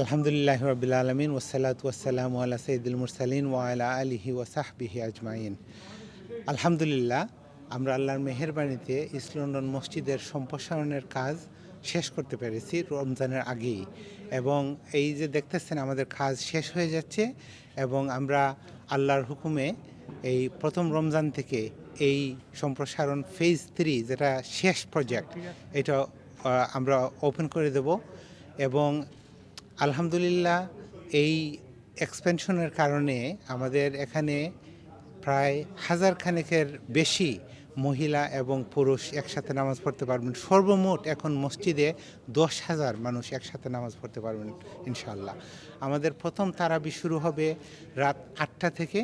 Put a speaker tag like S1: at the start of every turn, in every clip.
S1: আলহামদুলিল্লাহ রবিল আলমিন ওসালাত ওয়াসালাম আল্লাহ সঈদুল মুরসালিন ওয়ালা আলিহি ওয়াসাহবিহি আজমাইন। আলহামদুলিল্লাহ, আমরা আল্লাহর মেহেরবানিতে ইস্ট লন্ডন মসজিদের সম্প্রসারণের কাজ শেষ করতে পেরেছি রমজানের আগেই এবং এই যে দেখতেছেন আমাদের কাজ শেষ হয়ে যাচ্ছে এবং আমরা আল্লাহর হুকুমে এই প্রথম রমজান থেকে এই সম্প্রসারণ ফেজ থ্রি যেটা শেষ প্রজেক্ট এটা আমরা ওপেন করে দেব এবং আলহামদুলিল্লাহ, এই এক্সপেনশনের কারণে আমাদের এখানে প্রায় হাজার খানেকের বেশি মহিলা এবং পুরুষ একসাথে নামাজ পড়তে পারবেন। সর্বমোট এখন মসজিদে দশ হাজার মানুষ একসাথে নামাজ পড়তে পারবেন ইনশাল্লাহ আমাদের প্রথম তারাবি শুরু হবে রাত আটটা থেকে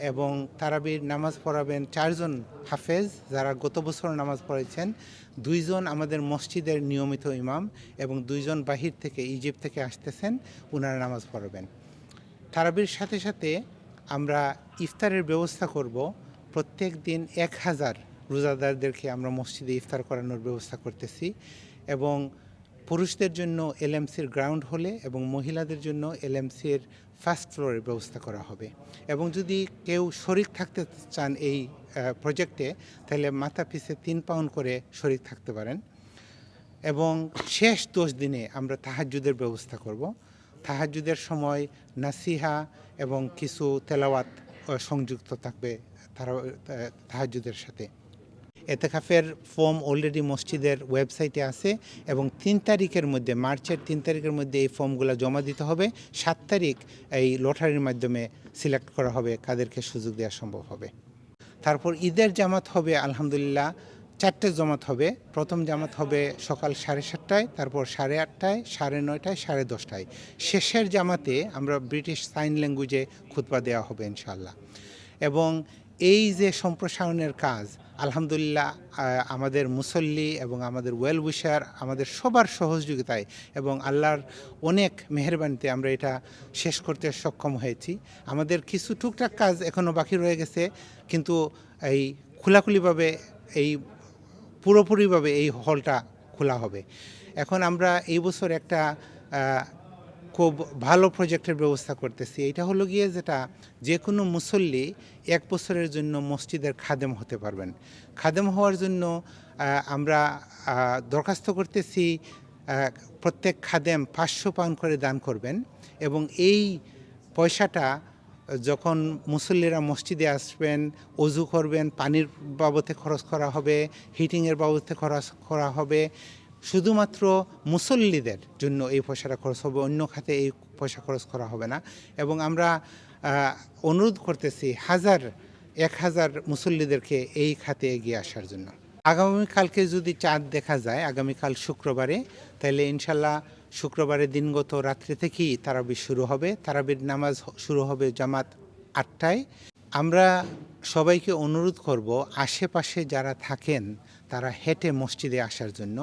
S1: এবং তারাবির নামাজ পড়াবেন চারজন হাফেজ যারা গত বছর নামাজ পড়েছেন দুইজন আমাদের মসজিদের নিয়মিত ইমাম এবং দুইজন বাহির থেকে ইজিপ্ট থেকে আসতেছেন ওনারা নামাজ পড়াবেন। তারাবির সাথে সাথে আমরা ইফতারের ব্যবস্থা করব। প্রত্যেক দিন এক হাজার রোজাদারদেরকে আমরা মসজিদে ইফতার করানোর ব্যবস্থা করতেছি এবং পুরুষদের জন্য এলএমসির গ্রাউন্ড হলে এবং মহিলাদের জন্য এলএমসির ফার্স্ট ফ্লোরের ব্যবস্থা করা হবে। এবং যদি কেউ শরিক থাকতে চান এই প্রজেক্টে, তাহলে মাথা পিছে তিন পাউন্ড করে শরিক থাকতে পারেন। এবং শেষ দশ দিনে আমরা তাহাজ্জুদের ব্যবস্থা করব। তাহাজ্জুদের সময় নাসিহা এবং কিছু তেলাওয়াত সংযুক্ত থাকবে তারা তাহাজ্জুদের সাথে। এতেকাফের ফর্ম অলরেডি মসজিদের ওয়েবসাইটে আছে এবং তিন তারিখের মধ্যে, মার্চের তিন তারিখের মধ্যে এই ফর্মগুলো জমা দিতে হবে। সাত তারিখ এই লটারির মাধ্যমে সিলেক্ট করা হবে, কাদেরকে সুযোগ দেওয়া সম্ভব হবে। তারপর ঈদের জামাত হবে, আলহামদুলিল্লাহ, চারটে জামাত হবে। প্রথম জামাত হবে সকাল সাড়ে সাতটায়, তারপর সাড়ে আটটায়, সাড়ে নয়টায়, সাড়ে দশটায়। শেষের জামাতে আমরা ব্রিটিশ সাইন ল্যাঙ্গুয়েজে খুতবা দেওয়া হবে ইনশাল্লাহ এবং এই যে সম্প্রসারণের কাজ আলহামদুলিল্লাহ আমাদের মুসল্লি এবং আমাদের ওয়েল উইশার আমাদের সবার সহযোগিতায় এবং আল্লাহর অনেক মেহরবানিতে আমরা এটা শেষ করতে সক্ষম হয়েছি। আমাদের কিছু টুকটাক কাজ এখনও বাকি রয়ে গেছে, কিন্তু এই খোলাখুলিভাবে এই পুরোপুরিভাবে এই হলটা খোলা হবে। এখন আমরা এই বছর একটা খুব ভালো প্রজেক্টের ব্যবস্থা করতেছি। এটা হলো গিয়ে যেটা যে কোনো মুসল্লি এক বছরের জন্য মসজিদের খাদেম হতে পারবেন। খাদেম হওয়ার জন্য আমরা দরখাস্ত করতেছি প্রত্যেক খাদেম পাঁচশো পাউন্ড করে দান করবেন এবং এই পয়সাটা যখন মুসল্লিরা মসজিদে আসবেন, অজু করবেন, পানির বাবদে খরচ করা হবে হিটিংয়ের বাবদে খরচ করা হবে শুধুমাত্র মুসল্লিদের জন্য এই পয়সাটা খরচ হবে, অন্য খাতে এই পয়সা খরচ করা হবে না। এবং আমরা অনুরোধ করতেছি হাজার, এক হাজার মুসল্লিদেরকে এই খাতে এগিয়ে আসার জন্য। আগামীকালকে যদি চাঁদ দেখা যায়, আগামীকাল শুক্রবারে, তাহলে ইনশাল্লাহ শুক্রবারে দিনগত রাত্রি থেকেই তারাবি শুরু হবে। তারাবির নামাজ শুরু হবে জামাত আটটায়। আমরা সবাইকে অনুরোধ করব, আশেপাশে যারা থাকেন, তারা হেঁটে মসজিদে আসার জন্য।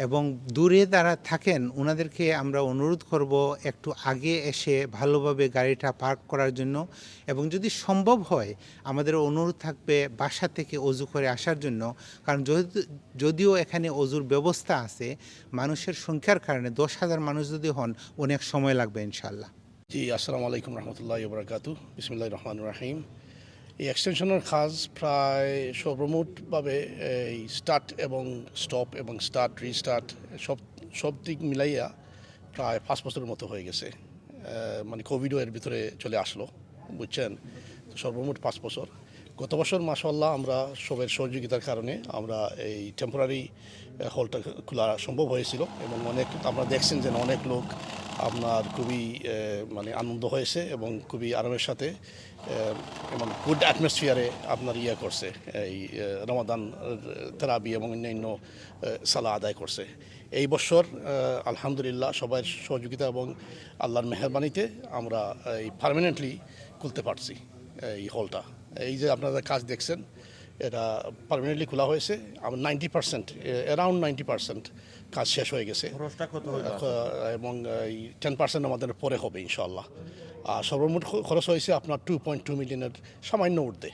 S1: এবং দূরে যারা থাকেন ওনাদেরকে আমরা অনুরোধ করব একটু আগে এসে ভালোভাবে গাড়িটা পার্ক করার জন্য। এবং যদি সম্ভব হয়, আমাদের অনুরোধ থাকবে বাসা থেকে অজু করে আসার জন্য। কারণ যদি- যদিও এখানে অজুর ব্যবস্থা আছে, মানুষের সংখ্যার কারণে দশ হাজার মানুষ যদি হন, অনেক সময় লাগবে ইনশাল্লাহ
S2: জি, আসসালামু আলাইকুম রহমতুল্লাহ বরাকাতু বিসমিল্লাহ রহমান রাহিম। এই এক্সটেনশনের কাজ প্রায় সর্বমোটভাবে এই স্টার্ট এবং স্টপ এবং স্টার্ট রিস্টার্ট সব সব দিক মিলাইয়া প্রায় পাঁচ বছরের মতো হয়ে গেছে। মানে কোভিডও এর ভিতরে চলে আসলো, বুঝছেন? সর্বমোট পাঁচ বছর। গত বছর মাসাল্লাহ আমরা সবের সহযোগিতার কারণে আমরা এই টেম্পোরারি হলটা খোলা সম্ভব হয়েছিল এবং অনেক, আমরা দেখছেন যে অনেক লোক আপনার খুবই মানে আনন্দ হয়েছে এবং খুবই আরামের সাথে এবং গুড অ্যাটমসফিয়ারে আপনার ইয়ে করছে, এই রমাদান তেরাবি এবং অন্যান্য সালা আদায় করছে। এই বছর আলহামদুলিল্লাহ সবার সহযোগিতা এবং আল্লাহর মেহরবানিতে আমরা, এই পারমানেন্টলি খুলতে পারছি, এই হলটা। এই যে আপনারা কাজ দেখছেন এটা পারমানেন্টলি খোলা হয়েছে। আমার ninety percent around ninety percent কাজ শেষ হয়ে গেছে। এবং এই টেন পার্সেন্ট আমাদের পরে হবে ইনশাল্লাহ আর সর্বমোট খরচ হয়েছে আপনার টু পয়েন্ট টু মিলিয়নের সামান্য ঊর্ধ্বে।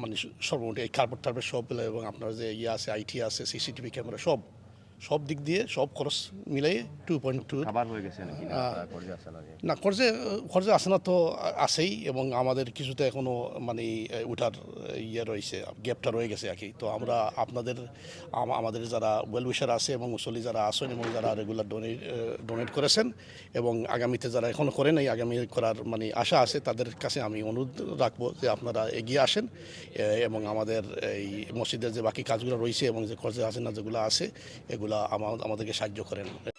S2: মানে সর্বমোট এই কার্পেট টার্পেট সব এবং আপনার যে ইয়ে আছে আইটি আছে সিসিটিভি ক্যামেরা সব সব দিক দিয়ে সব খরচ মিলাই টু পয়েন্ট টু
S3: না
S2: খরচে খরচে আছে না তো আছেই এবং আমাদের কিছুতে এখনও মানে উঠার ইয়ে রয়েছে গ্যাপটা রয়ে গেছে আর কি। তো আমরা আপনাদের আমাদের যারা ওয়েল উইশার আছে এবং মুসলি যারা আছেন এবং যারা রেগুলার ডোনেট ডোনেট করেছেন এবং আগামীতে যারা এখনও করেন এই আগামী করার মানে আশা আছে তাদের কাছে আমি অনুরোধ রাখব যে আপনারা এগিয়ে আসেন এবং আমাদের এই মসজিদের যে বাকি কাজগুলো রয়েছে এবং যে খরচে আসে না যেগুলো আছে এগুলা আমা- আমাদেরকে সাহায্য করেন।